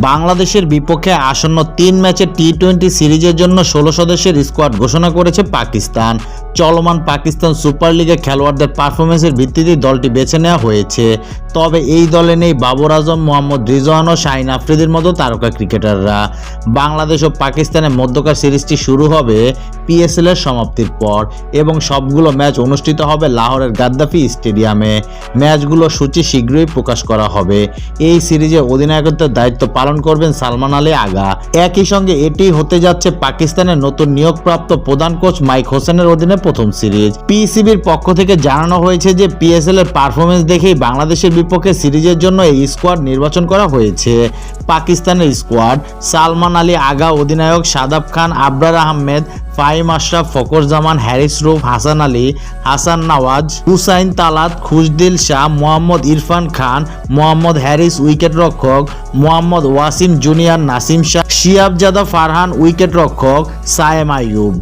বাংলাদেশের বিপক্ষে আসন্ন তিন ম্যাচের টি টোয়েন্টি সিরিজের জন্য ষোলো সদস্যের স্কোয়াড ঘোষণা করেছে পাকিস্তান। চলমান পাকিস্তান সুপার লিগে খেলোয়াড়দের পারফরমেন্সের ভিত্তিতে দলটি বেছে নেওয়া হয়েছে। তবে এই দলে নেই বাবর আজম, মোহাম্মদ রিজওয়ান ও শাহিন আফ্রিদির মতো তারকা ক্রিকেটাররা। বাংলাদেশ ও পাকিস্তানের মধ্যকার সিরিজটি শুরু হবে পিএসএল এর সমাপ্তির পর এবং সবগুলো ম্যাচ অনুষ্ঠিত হবে লাহোরের গাদ্দাফি স্টেডিয়ামে। ম্যাচগুলো সূচি শীঘ্রই প্রকাশ করা হবে। এই সিরিজে অধিনায়কত্বের দায়িত্ব পালন করবেন সালমান আলী আগা। একই সঙ্গে এটি হতে যাচ্ছে পাকিস্তানের নতুন নিয়োগপ্রাপ্ত প্রধান কোচ মাইক হোসেনের অধীনে প্রথম সিরিজ। পিসিবির পক্ষ থেকে জানানো হয়েছে যে পিএসএল এর পারফরমেন্স দেখেই বাংলাদেশের বিপক্ষে সিরিজের জন্য এই স্কোয়াড নির্বাচন করা হয়েছে। পাকিস্তানের স্কোয়াড সালমান আলী আগা, অধিনায়ক সাদাব খান, আবরার আহমেদ, ফাহিম আশরাফ ফকর জামান হ্যারিস রুফ, হাসান আলী, হাসান নওয়াজ, হুসাইন তালাত, খুশদিল শাহ, মোহাম্মদ ইরফান খান, মোহাম্মদ হ্যারিস উইকেট রক্ষক মোহাম্মদ ওয়াসিম জুনিয়র নাসিম শাহ, শিয়াবজাদা ফারহান উইকেট রক্ষক সায়েম আইয়ুব।